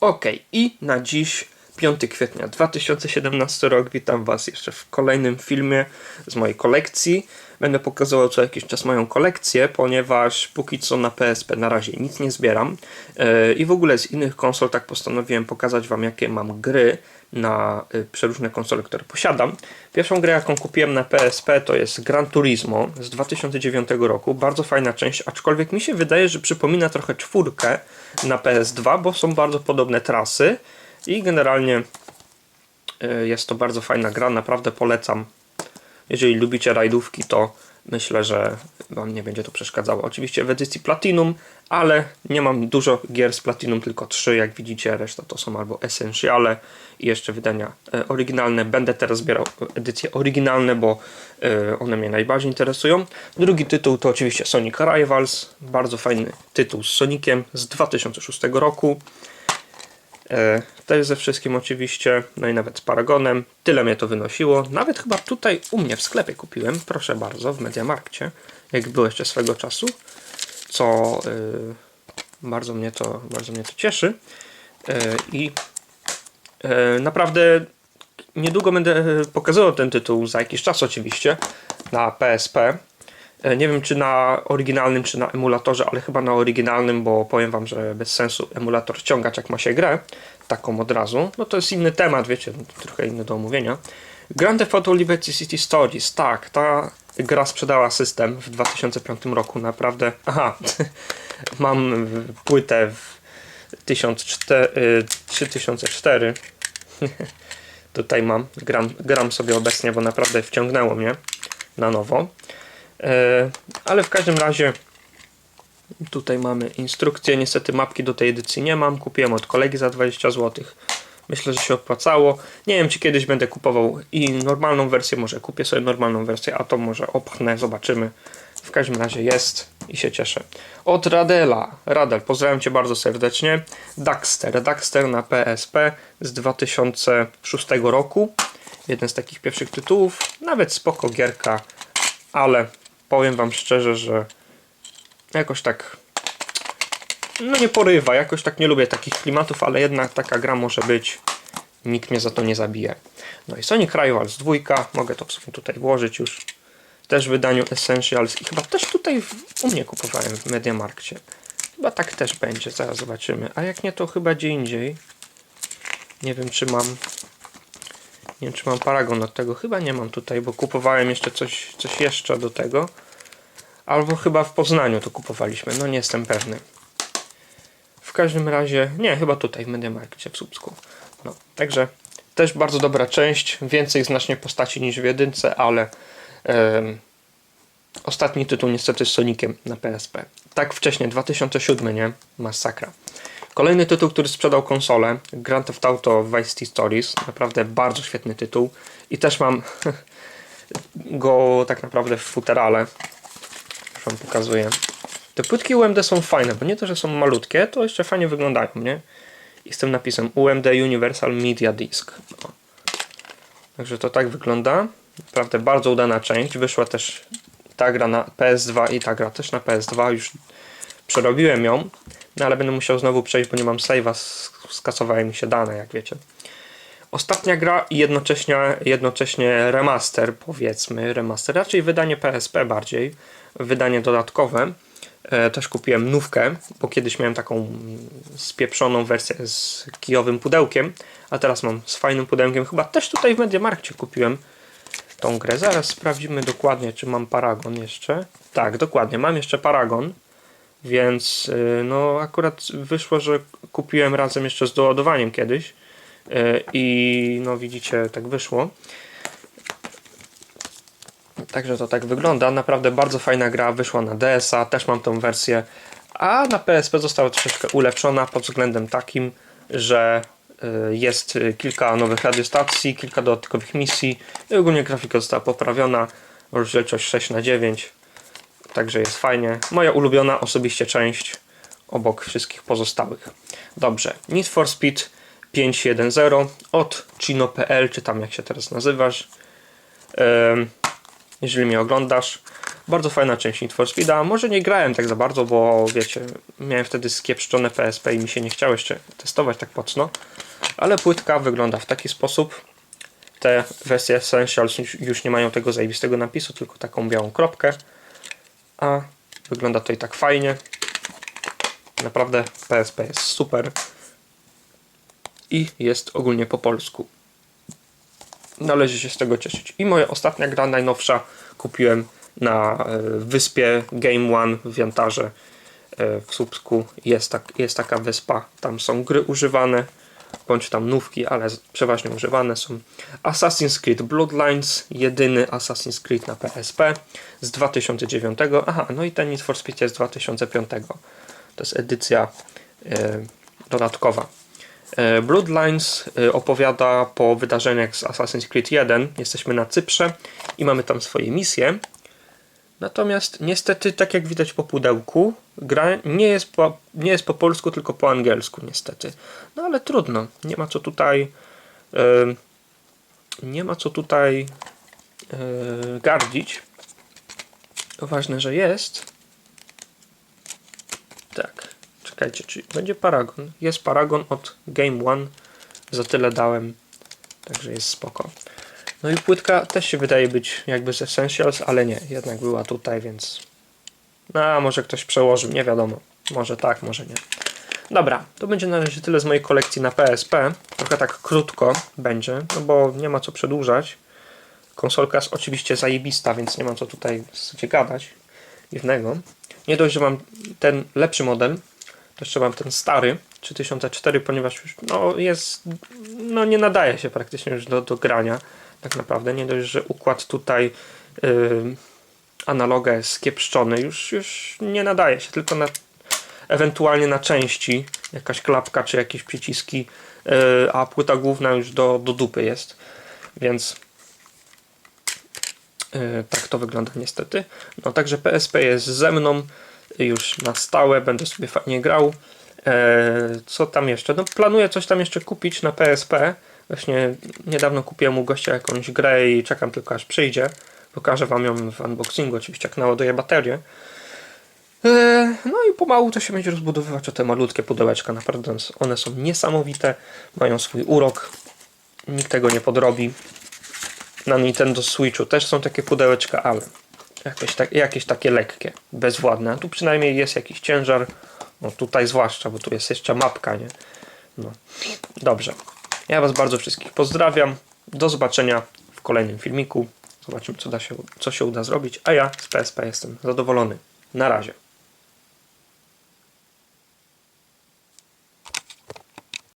Ok, i na dziś 5 kwietnia 2017 rok. Witam Was jeszcze w kolejnym filmie z mojej kolekcji. Będę pokazywał co jakiś czas moją kolekcję, ponieważ póki co na PSP na razie nic nie zbieram. Yy, I w ogóle z innych konsol tak postanowiłem pokazać Wam jakie mam gry na y, przeróżne konsole, które posiadam. Pierwszą grę jaką kupiłem na PSP to jest Gran Turismo z 2009 roku. Bardzo fajna część, aczkolwiek mi się wydaje, że przypomina trochę czwórkę na PS2, bo są bardzo podobne trasy i generalnie y, jest to bardzo fajna gra, naprawdę polecam. Jeżeli lubicie rajdówki, to myślę, że Wam nie będzie to przeszkadzało. Oczywiście w edycji Platinum, ale nie mam dużo gier z Platinum, tylko trzy, jak widzicie, reszta to są albo Essentiale i jeszcze wydania e, oryginalne. Będę teraz zbierał edycje oryginalne, bo e, one mnie najbardziej interesują. Drugi tytuł to oczywiście Sonic Rivals, bardzo fajny tytuł z Soniciem z 2006 roku. E, Też ze wszystkim oczywiście, no i nawet z Paragonem. Tyle mnie to wynosiło. Nawet chyba tutaj u mnie w sklepie kupiłem, proszę bardzo, w Mediamarkcie, jak było jeszcze swego czasu, co y, bardzo, mnie to, bardzo mnie to cieszy. Y, I naprawdę niedługo będę pokazywał ten tytuł, za jakiś czas oczywiście, na PSP. E, Nie wiem, czy na oryginalnym, czy na emulatorze, ale chyba na oryginalnym, bo powiem wam, że bez sensu emulator ściągać, jak ma się grę, taką od razu. No to jest inny temat, wiecie, trochę inny do omówienia. Grand Theft Auto Liberty City Stories, tak, ta gra sprzedała system w 2005 roku, naprawdę. Aha, mam płytę w 1004, y, 3004. Tutaj mam, gram, gram sobie obecnie, bo naprawdę wciągnęło mnie na nowo. E, ale w każdym razie tutaj mamy instrukcję. Niestety mapki do tej edycji nie mam. Kupiłem od kolegi za 20 zł. Myślę, że się opłacało. Nie wiem, czy kiedyś będę kupował i normalną wersję. Może kupię sobie normalną wersję, a to może opchnę. Zobaczymy. W każdym razie jest i się cieszę. Od Radela. Radel, pozdrawiam Cię bardzo serdecznie. Daxter. Daxter na PSP z 2006 roku. Jeden z takich pierwszych tytułów. Nawet spoko gierka, ale powiem Wam szczerze, że jakoś tak no nie porywa, jakoś tak nie lubię takich klimatów, ale jednak taka gra może być. Nikt mnie za to nie zabije. No i Sonic Rivals 2, mogę to w sumie tutaj włożyć już. Też w wydaniu Essentials i chyba też tutaj w, u mnie kupowałem w Mediamarkcie. Chyba tak też będzie, zaraz zobaczymy. A jak nie, to chyba gdzie indziej. Nie wiem, czy mam nie wiem, czy mam paragon od tego. Chyba nie mam tutaj, bo kupowałem jeszcze coś, coś jeszcze do tego. Albo chyba w Poznaniu to kupowaliśmy. No nie jestem pewny. W każdym razie, nie, chyba tutaj w Mediamarkcie w Słupsku. No, także też bardzo dobra część. Więcej znacznie postaci niż w jedynce, ale ostatni tytuł niestety z Soniciem na PSP. Tak wcześnie, 2007, nie? Masakra. Kolejny tytuł, który sprzedał konsolę, Grand Theft Auto Vice City Stories. Naprawdę bardzo świetny tytuł. I też mam go tak naprawdę w futerale. Już wam pokazuję. Te płytki UMD są fajne, bo nie to, że są malutkie, to jeszcze fajnie wyglądają, nie? I z tym napisem UMD Universal Media Disc. No. Także to tak wygląda. Naprawdę bardzo udana część. Wyszła też ta gra na PS2 i ta gra też na PS2. Już przerobiłem ją, no ale będę musiał znowu przejść, bo nie mam save'a, skasowały mi się dane, jak wiecie. Ostatnia gra i jednocześnie, jednocześnie remaster, powiedzmy, remaster, raczej wydanie PSP bardziej, wydanie dodatkowe. E, też kupiłem nówkę, bo kiedyś miałem taką spieprzoną wersję z kijowym pudełkiem, a teraz mam z fajnym pudełkiem. Chyba też tutaj w Mediamarkcie kupiłem tą grę. Zaraz sprawdzimy dokładnie, czy mam Paragon jeszcze. Tak, dokładnie, mam jeszcze Paragon, więc y, no akurat wyszło, że kupiłem razem jeszcze z doładowaniem kiedyś y, i no widzicie, tak wyszło. Także to tak wygląda. Naprawdę bardzo fajna gra. Wyszła na DS-a, też mam tą wersję. A na PSP została troszeczkę ulepszona pod względem takim, że y, jest kilka nowych radiostacji, kilka dodatkowych misji i ogólnie grafika została poprawiona. Rozdzielczość 6 na 9 Także jest fajnie. Moja ulubiona osobiście część obok wszystkich pozostałych. Dobrze. Need for Speed 5.1.0 od Chino.pl, czy tam jak się teraz nazywasz. Jeżeli mnie oglądasz. Bardzo fajna część Need for Speeda. Może nie grałem tak za bardzo, bo wiecie, miałem wtedy skiepszczone PSP i mi się nie chciało jeszcze testować tak mocno. Ale płytka wygląda w taki sposób. Te wersje Essentials już nie mają tego zajebistego napisu, tylko taką białą kropkę. A wygląda i tak fajnie. Naprawdę PSP jest super. I jest ogólnie po polsku. Należy się z tego cieszyć. I moja ostatnia gra, najnowsza, kupiłem na e, wyspie Game One w Jantarze e, w Słupsku. Jest, tak, jest taka wyspa, tam są gry używane, bądź tam nówki, ale przeważnie używane są. Assassin's Creed Bloodlines, jedyny Assassin's Creed na PSP z 2009. Aha, no i ten Need for Speed jest z 2005. To jest edycja e, dodatkowa. E, Bloodlines e, opowiada po wydarzeniach z Assassin's Creed 1. Jesteśmy na Cyprze i mamy tam swoje misje. Natomiast niestety, tak jak widać po pudełku, gra nie jest po, nie jest po polsku, tylko po angielsku niestety. No ale trudno. Nie ma co tutaj e, nie ma co tutaj e, gardzić. Ważne, że jest. Tak. Czekajcie, czy będzie Paragon? Jest Paragon od Game One. Za tyle dałem. Także jest spoko. No i płytka też się wydaje być jakby z Essentials, ale nie. Jednak była tutaj, więc... No, a może ktoś przełożył, nie wiadomo. Może tak, może nie. Dobra, to będzie na razie tyle z mojej kolekcji na PSP. Trochę tak krótko będzie, no bo nie ma co przedłużać. Konsolka jest oczywiście zajebista, więc nie ma co tutaj w gadać. Jednego. Nie dość, że mam ten lepszy model, to jeszcze mam ten stary 3004, ponieważ już no, jest, no nie nadaje się praktycznie już do, do grania. Tak naprawdę nie dość, że układ tutaj yy, analoga jest skiepszczony, już, już nie nadaje się, tylko na ewentualnie na części jakaś klapka czy jakieś przyciski, yy, a płyta główna już do, do dupy jest. Więc yy, tak to wygląda niestety. No także PSP jest ze mną już na stałe, będę sobie fajnie grał. Eee, co tam jeszcze? No planuję coś tam jeszcze kupić na PSP. Właśnie niedawno kupiłem u gościa jakąś grę i czekam tylko aż przyjdzie. Pokażę wam ją w unboxingu, oczywiście jak naładuję baterię. Eee, no i pomału to się będzie rozbudowywać o te malutkie pudełeczka. Naprawdę one są niesamowite, mają swój urok. Nikt tego nie podrobi. Na Nintendo Switchu też są takie pudełeczka, ale jakieś, tak, jakieś takie lekkie, bezwładne. A tu przynajmniej jest jakiś ciężar. No tutaj zwłaszcza, bo tu jest jeszcze mapka, nie? No. Dobrze. Ja Was bardzo wszystkich pozdrawiam. Do zobaczenia w kolejnym filmiku. Zobaczymy, co, da się, co się uda zrobić. A ja z PSP jestem zadowolony. Na razie.